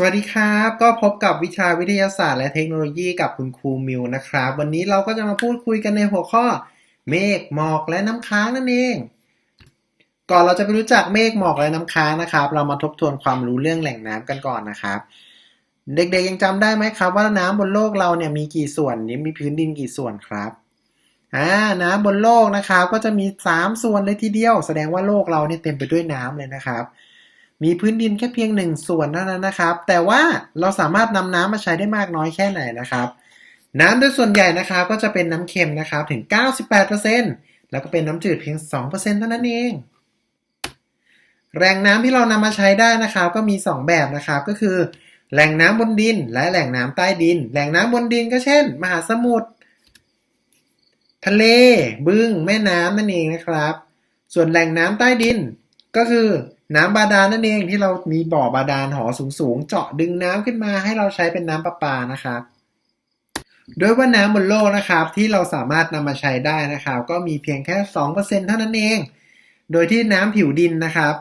สวัสดีครับ ก็พบกับวิชาวิทยาศาสตร์และเทคโนโลยีกับคุณครูมิวนะครับ วันนี้เราก็จะมาพูดคุยกันในหัวข้อ เมฆหมอกและน้ำค้างนั่นเอง ก่อนเราจะไปรู้จักเมฆหมอกและน้ำค้างนะครับ เรามาทบทวนความรู้เรื่องแหล่งน้ำกันก่อนนะครับ เด็กๆยังจำได้ไหมครับ ว่าน้ำบนโลกเราเนี่ยมีกี่ส่วนนี้มีพื้นดินกี่ส่วนครับอ่าน้ำบนโลกนะครับก็จะมี 3 ส่วนเลยทีเดียว แสดงว่าโลกเราเนี่ยเต็มไปด้วยน้ำเลยนะครับ มีพื้นดินแค่เพียงหนึ่งส่วนเท่านั้นนะครับ แต่ว่าเราสามารถนำน้ำมาใช้ได้มากน้อยแค่ไหนนะครับ น้ำโดยส่วนใหญ่นะครับก็จะเป็นน้ำเค็มนะครับถึง 98%แล้วก็เป็นน้ำจืดเพียง 2%เท่านั้นเอง แหล่งน้ำที่เรานำมาใช้ได้นะครับก็มี 2 แบบนะครับก็คือ แหล่งน้ำบนดิน และแหล่งน้ำใต้ดิน แหล่งน้ำบนดินก็เช่น มหาสมุทรทะเล บึงแม่น้ำนั่นเองนะครับ ส่วนแหล่งน้ำใต้ดินก็คือ น้ำบาดาลนั่นเองที่เรามีบ่อบาดาลหอสูงๆ เจาะดึงน้ำขึ้นมาให้เราใช้เป็นน้ำประปานะครับโดยว่าน้ำบนโลกนะครับที่เราสามารถนำมาใช้ได้นะครับ ก็มีเพียงแค่ 2%เท่านั้นเอง โดยที่น้ำผิวดินนะครับ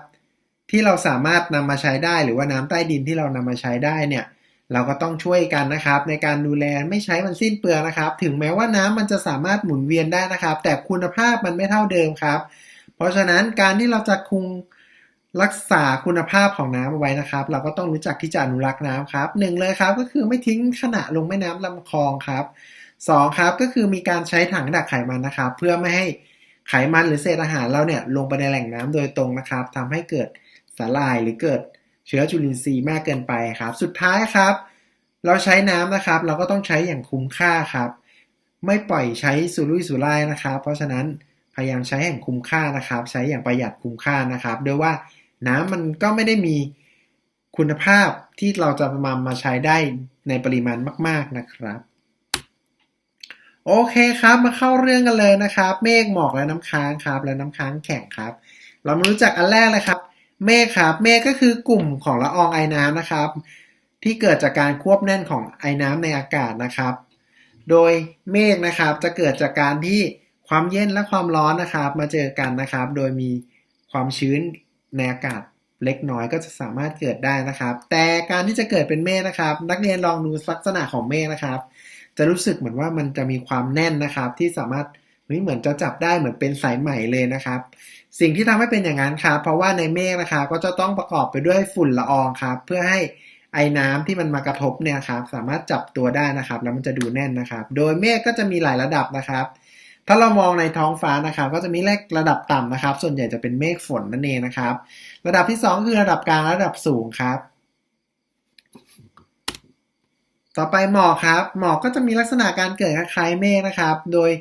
ที่เราสามารถนำมาใช้ได้ หรือว่าน้ำใต้ดินที่เรานำมาใช้ได้เนี่ยเราก็ต้องช่วยกันนะครับ ในการดูแลไม่ใช้มันสิ้นเปลืองนะครับ ถึงแม้ว่าน้ำมันจะสามารถหมุนเวียนได้นะครับ แต่คุณภาพมันไม่เท่าเดิมครับ เพราะฉะนั้นการที่เราจะคุง รักษาคุณภาพของน้ำเอาไว้นะครับ เราก็ต้องรู้จักที่จะอนุรักษ์น้ำครับหนึ่งเลยครับก็คือไม่ทิ้งขณะลงแม่น้ำลำคลองครับสองครับก็คือมีการใช้ถังดักไขมันนะครับ เพื่อไม่ให้ไขมันหรือเศษอาหารเราเนี่ยลงไปในแหล่งน้ำโดยตรงนะครับทำให้เกิดสาลายหรือเกิดเชื้อจุลินทรีย์มากเกินไปครับ สุดท้ายครับ เราใช้น้ำนะครับ เราก็ต้องใช้อย่างคุ้มค่าครับ ไม่ปล่อยใช้สุรุ่ยสุร่ายนะครับ เพราะฉะนั้นพยายามใช้อย่างคุ้มค่านะครับ ใช้อย่างประหยัดคุ้มค่านะครับโดยว่า น้ำมันก็ไม่ได้มีคุณภาพที่เราจะมามาใช้ได้ในปริมาณมาก ๆนะครับ โอเคครับมาเข้าเรื่องกันเลยนะครับ เมฆหมอกและน้ำค้างครับ และน้ำค้างแข็งครับ เรามารู้จักอันแรกเลยครับ เมฆครับ เมฆก็คือกลุ่มของละอองไอน้ำนะครับ ที่เกิดจากการควบแน่นของไอน้ำในอากาศนะครับ โดยเมฆนะครับจะเกิดจากการที่ความเย็นและความร้อนนะครับ มาเจอกันนะครับ โดยมีความชื้น ในอากาศเล็กน้อยก็จะสามารถเกิดได้นะครับ แต่การที่จะเกิดเป็นเมฆนะครับ นักเรียนลองดูลักษณะของเมฆนะครับ จะรู้สึกเหมือนว่ามันจะมีความแน่นนะครับ ที่สามารถเหมือนจะจับได้เหมือนเป็นสายไหมเลยนะครับ สิ่งที่ทำให้เป็นอย่างนั้นครับเพราะว่าในเมฆนะครับก็จะต้องประกอบไปด้วยฝุ่นละอองครับ เพื่อให้ไอ้น้ำที่มันมากระทบเนี่ยครับ สามารถจับตัวได้นะครับ แล้วมันจะดูแน่นนะครับ โดยเมฆก็จะมีหลายระดับนะครับ ถ้าเรามองในท้องฟ้านะครับก็จะมีเลขระดับต่ำนะครับ ส่วนใหญ่จะเป็นเมฆฝนนั่นเองนะครับ ระดับที่ 2 คือระดับกลางระดับสูงครับ ต่อไปหมอกครับ หมอกก็จะมีลักษณะการเกิดคล้ายๆเมฆนะครับ โดย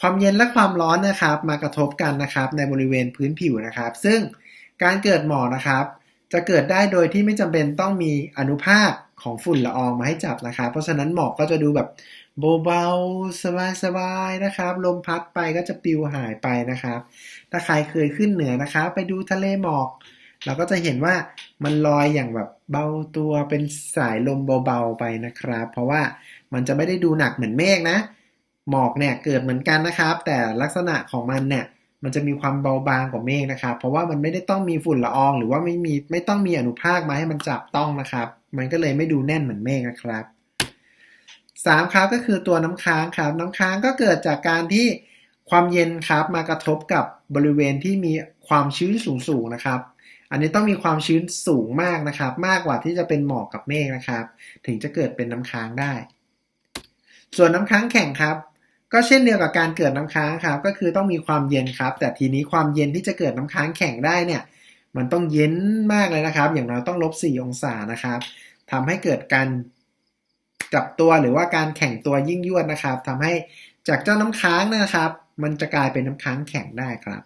ความเย็นและความร้อนนะครับ มากระทบกันนะครับ ในบริเวณพื้นผิวนะครับ ซึ่งการเกิดหมอกนะครับ จะเกิดได้โดยที่ไม่จำเป็นต้องมีอนุภาคของฝุ่นละอองมาให้จับนะครับ เพราะฉะนั้นหมอกก็จะดูแบบ เบาๆ สบายๆ นะครับ ลมพัดไปก็จะปลิวหายไปนะครับ ถ้าใครเคยขึ้นเหนือนะครับ ไปดูทะเลหมอก เราก็จะเห็นว่ามันลอยอย่างแบบเบาตัวเป็นสายลมเบาๆ ไปนะครับ เพราะว่ามันจะไม่ได้ดูหนักเหมือนเมฆนะ หมอกเนี่ยเกิดเหมือนกันนะครับ แต่ลักษณะของมันเนี่ยมันจะมีความเบาบางกว่าเมฆนะครับ เพราะว่ามันไม่ได้ต้องมีฝุ่นละออง หรือว่าไม่มีไม่ต้องมีอนุภาคมาให้มันจับต้องนะครับ มันก็เลยไม่ดูแน่นเหมือนเมฆนะครับ สามครับก็คือตัวน้ำค้างครับน้ำค้างก็เกิดจากการที่ความเย็นครับมากระทบกับบริเวณที่มีความชื้นสูงๆนะครับ อันนี้ต้องมีความชื้นสูงมากนะครับ มากกว่าที่จะเป็นหมอกกับเมฆนะครับ ถึงจะเกิดเป็นน้ำค้างได้ ส่วนน้ำค้างแข็งครับ ก็เช่นเดียวกับการเกิดน้ำค้างครับ ก็คือต้องมีความเย็นครับ แต่ทีนี้ความเย็นที่จะเกิดน้ำค้างแข็งได้เนี่ย มันต้องเย็นมากเลยนะครับ อย่างน้อยต้องลบ4องศานะครับทำให้เกิดการ จับตัวหรือว่าการแข่งตัวยิ่งยวดนะครับทำให้จากเจ้าน้ำค้างนะครับ มันจะกลายเป็นน้ำค้างแข็งได้ครับ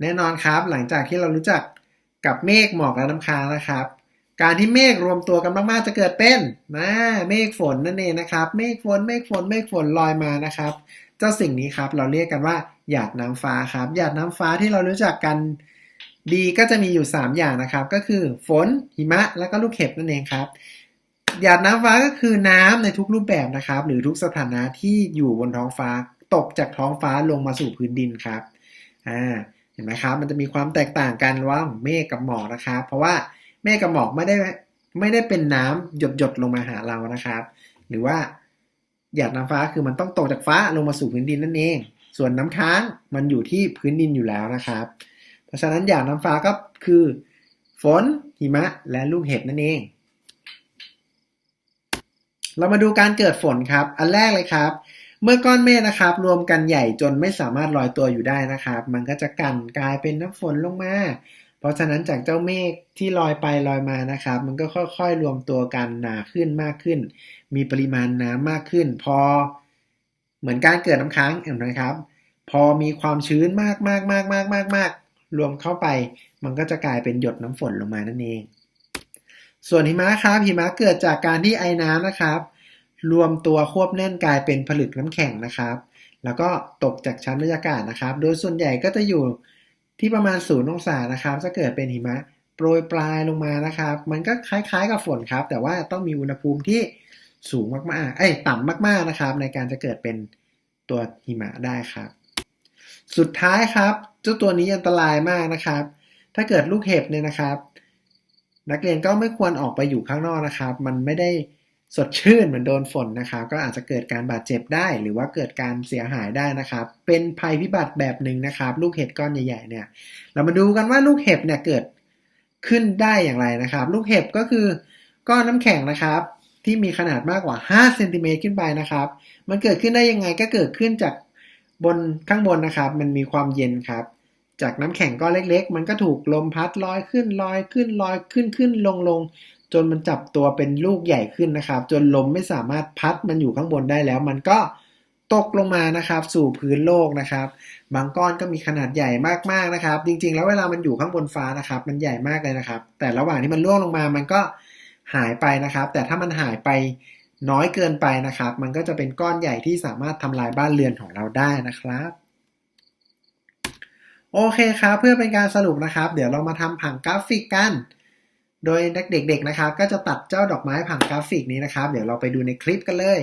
แน่นอนครับหลังจากที่เรารู้จักกับเมฆหมอกและน้ำค้างนะครับ การที่เมฆรวมตัวกันมากๆจะเกิดเป็นนะเมฆฝนนั่นเองนะครับ เมฆฝนเมฆฝนเมฆฝนลอยมานะครับ เจ้าสิ่งนี้ครับเราเรียกกันว่าหยาดน้ำฟ้าครับหยาดน้ำฟ้าที่เรารู้จักกันดีก็จะมีอยู่ 3 อย่างนะครับ ก็คือฝนหิมะ แล้วก็ลูกเห็บนั่นเองครับ หยาดน้ำฟ้าก็คือน้ำในทุกรูปแบบนะครับ หรือทุกสถานะที่อยู่บนท้องฟ้าตกจากท้องฟ้าลงมาสู่พื้นดินครับอ่าเห็นไหมครับ มันจะมีความแตกต่างกันระหว่างเมฆกับหมอกนะครับ เพราะว่าเมฆกับหมอกไม่ได้ไม่ได้เป็นน้ำหยดหยดลงมาหาเรานะครับ หรือว่าหยาดน้ำฟ้าคือมันต้องตกจากฟ้าลงมาสู่พื้นดินนั่นเอง ส่วนน้ำค้างมันอยู่ที่พื้นดินอยู่แล้วนะครับ เพราะฉะนั้นหยาดน้ำฟ้าก็คือ ฝนหิมะและลูกเห็บนั่นเอง เรามาดูการเกิดฝนครับ อันแรกเลยครับ เมื่อก้อนเมฆนะครับ รวมกันใหญ่จนไม่สามารถลอยตัวอยู่ได้นะครับ มันก็จะกันกลายเป็นน้ำฝนลงมาเพราะฉะนั้นจากเจ้าเมฆที่ลอยไปลอยมานะครับ มันก็ค่อยๆ รวมตัวกันหนาขึ้นมากขึ้น มีปริมาณน้ำมากขึ้น พอเหมือนการเกิดน้ำค้างเห็นไหมครับ พอมีความชื้นมากมากมากมากมากมากรวมเข้าไป มันก็จะกลายเป็นหยดน้ำฝนลงมานั่นเอง ส่วนหิมะครับหิมะเกิดจากการที่ไอ้น้ำนะครับ รวมตัวควบแน่นกลายเป็นผลึกน้ำแข็งนะครับ แล้วก็ตกจากชั้นบรรยากาศนะครับ โดยส่วนใหญ่ก็จะอยู่ที่ประมาณศูนย์องศานะครับจะเกิดเป็นหิมะโปรยปลายลงมานะครับ มันก็คล้ายๆกับฝนครับ แต่ว่าต้องมีอุณหภูมิที่สูงมากๆ เอ้ยต่ำมากๆนะครับ ในการจะเกิดเป็นตัวหิมะได้ครับ สุดท้ายครับเจ้าตัวนี้อันตรายมากนะครับ ถ้าเกิดลูกเห็บเนี่ยนะครับ นักเรียนก็ไม่ควรออกไปอยู่ข้างนอกนะครับ มันไม่ได้สดชื่นเหมือนโดนฝนนะครับ ก็อาจจะเกิดการบาดเจ็บได้หรือว่าเกิดการเสียหายได้นะครับ เป็นภัยพิบัติแบบหนึ่งนะครับ ลูกเห็บก้อนใหญ่ๆเนี่ย เรามาดูกันว่าลูกเห็บเนี่ยเกิดขึ้นได้อย่างไรนะครับ ลูกเห็บก็คือก้อนน้ำแข็งนะครับ ที่มีขนาดมากกว่า 5 เซนติเมตรขึ้นไปนะครับ มันเกิดขึ้นได้ยังไงก็เกิดขึ้นจากบนข้างบนนะครับ มันมีความเย็นครับ จากน้ำแข็งก้อนเล็ก ๆ มันก็ถูกลมพัดลอยขึ้นลอยขึ้นลอยขึ้นขึ้นลงลงจนมันจับตัวเป็นลูกใหญ่ขึ้นนะครับ จนลมไม่สามารถพัดมันอยู่ข้างบนได้แล้ว มันก็ตกลงมานะครับ สู่พื้นโลกนะครับ บางก้อนก็มีขนาดใหญ่มากๆนะครับ จริง ๆ แล้วเวลามันอยู่ข้างบนฟ้านะครับ มันใหญ่มากเลยนะครับ แต่ระหว่างที่มันร่วงลงมามันก็หายไปนะครับ แต่ถ้ามันหายไปน้อยเกินไปนะครับ มันก็จะเป็นก้อนใหญ่ที่สามารถทำลายบ้านเรือนของเราได้นะครับ โอเคครับ เพื่อเป็นการสรุปนะครับ เดี๋ยวเรามาทำผังกราฟิกกัน โดยเด็กๆนะครับ ก็จะตัดเจ้าดอกไม้ผังกราฟิกนี้นะครับ เดี๋ยวเราไปดูในคลิปกันเลย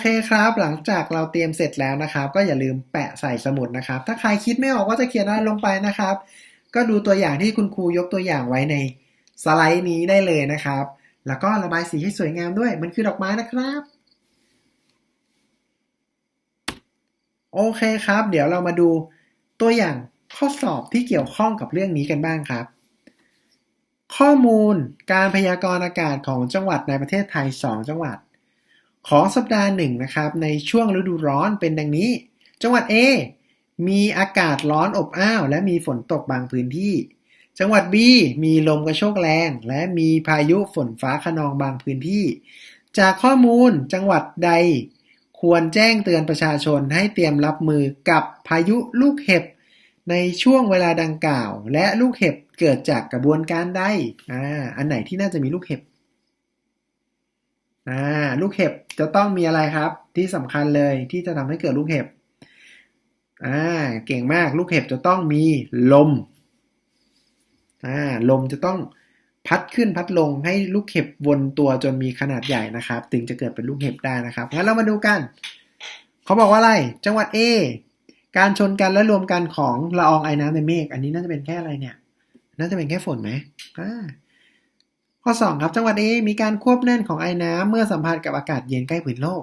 เคครับ หลังจากเราเตรียมเสร็จแล้วนะครับ ก็อย่าลืมแปะใส่สมุดนะครับ ถ้าใครคิดไม่ออกว่าจะเขียนอะไรลงไปนะครับ ก็ดูตัวอย่างที่คุณครูยกตัวอย่างไว้ในสไลด์นี้ได้เลยนะครับ แล้วก็ระบายสีให้สวยงามด้วย มันคือดอกไม้นะครับ โอเคครับ เดี๋ยวเรามาดูตัวอย่างข้อสอบที่เกี่ยวข้องกับเรื่องนี้กันบ้างครับ ข้อมูลการพยากรณ์อากาศของจังหวัดในประเทศไทย 2 จังหวัด ของสัปดาห์หนึ่งนะครับ ในช่วงฤดูร้อนเป็นดังนี้ จังหวัด A มีอากาศร้อนอบอ้าว และมีฝนตกบางพื้นที่ จังหวัด B มีลมกระโชกแรง และมีพายุฝนฟ้าขนองบางพื้นที่ จากข้อมูลจังหวัดใด ควรแจ้งเตือนประชาชนให้เตรียมรับมือกับพายุลูกเห็บ ในช่วงเวลาดังกล่าว และลูกเห็บเกิดจากกระบวนการใดอ่าอันไหนที่น่าจะมีลูกเห็บ อ่าลูกเห็บจะต้องมีอะไรครับ ที่สำคัญเลยที่จะทำให้เกิดลูกเห็บอ่าเก่งมากลูกเห็บจะต้องมีลมอ่าลมจะต้องพัดขึ้นพัดลงให้ลูกเห็บวนตัวจนมีขนาดใหญ่นะครับถึงจะเกิดเป็นลูกเห็บได้นะครับงั้นเรามาดูกัน เขาบอกว่าอะไร จังหวัด A การชนกันและรวมกันของละอองไอน้ำในเมฆอันนี้น่าจะเป็นแค่อะไรเนี่ย น่าจะเป็นแค่ฝนไหมอ่า ข้อสองครับจังหวัด A มีการควบแน่นของไอ้น้ำเมื่อสัมผัสกับอากาศเย็นใกล้ผืนโลก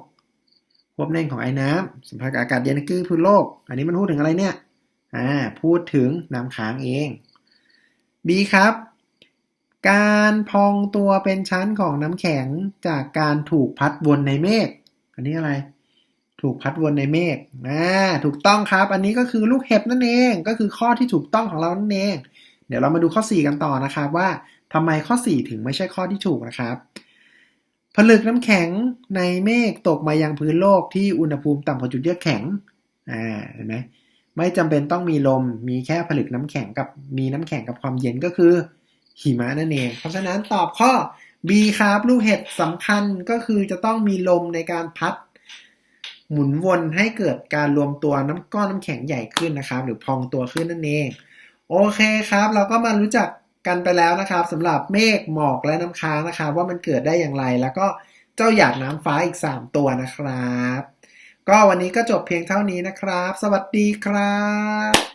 ควบแน่นของไอ้น้ำสัมผัสกับอากาศเย็นใกล้ผืนโลก อันนี้มันพูดถึงอะไรเนี่ยอ่าพูดถึงน้ำค้างเอง B ครับ การพองตัวเป็นชั้นของน้ำแข็งจากการถูกพัดวนในเมฆอันนี้อะไร ถูกพัดวนในเมฆอ่าถูกต้องครับ อันนี้ก็คือลูกเห็บนั่นเองก็คือข้อที่ถูกต้องของเรานั่นเอง เดี๋ยวเรามาดูข้อ 4 กันต่อนะครับว่า ทำไมข้อ 4 ถึงไม่ใช่ข้อที่ถูกนะครับ ผลึกน้ำแข็งในเมฆตกมายังพื้นโลกที่อุณหภูมิต่ำกว่าจุดเยือกแข็งอ่าเห็นไหมไม่จำเป็นต้องมีลม มีแค่ผลึกน้ำแข็งกับมีน้ำแข็งกับความเย็นก็คือหิมะนั่นเอง เพราะฉะนั้นตอบข้อ B ครับลูกเห็บสำคัญก็คือจะต้องมีลมในการพัด หมุนวนให้เกิดการรวมตัวน้ำก้อนน้ำแข็งใหญ่ขึ้นนะครับ หรือพองตัวขึ้นนั่นเอง โอเคครับ เราก็มารู้จัก กันไปแล้วนะครับสำหรับเมฆหมอกและน้ำค้างนะครับ ว่ามันเกิดได้อย่างไร แล้วก็เจ้าหยาดน้ำฟ้าอีก 3 ตัวนะครับ ก็วันนี้ก็จบเพียงเท่านี้นะครับ สวัสดีครับ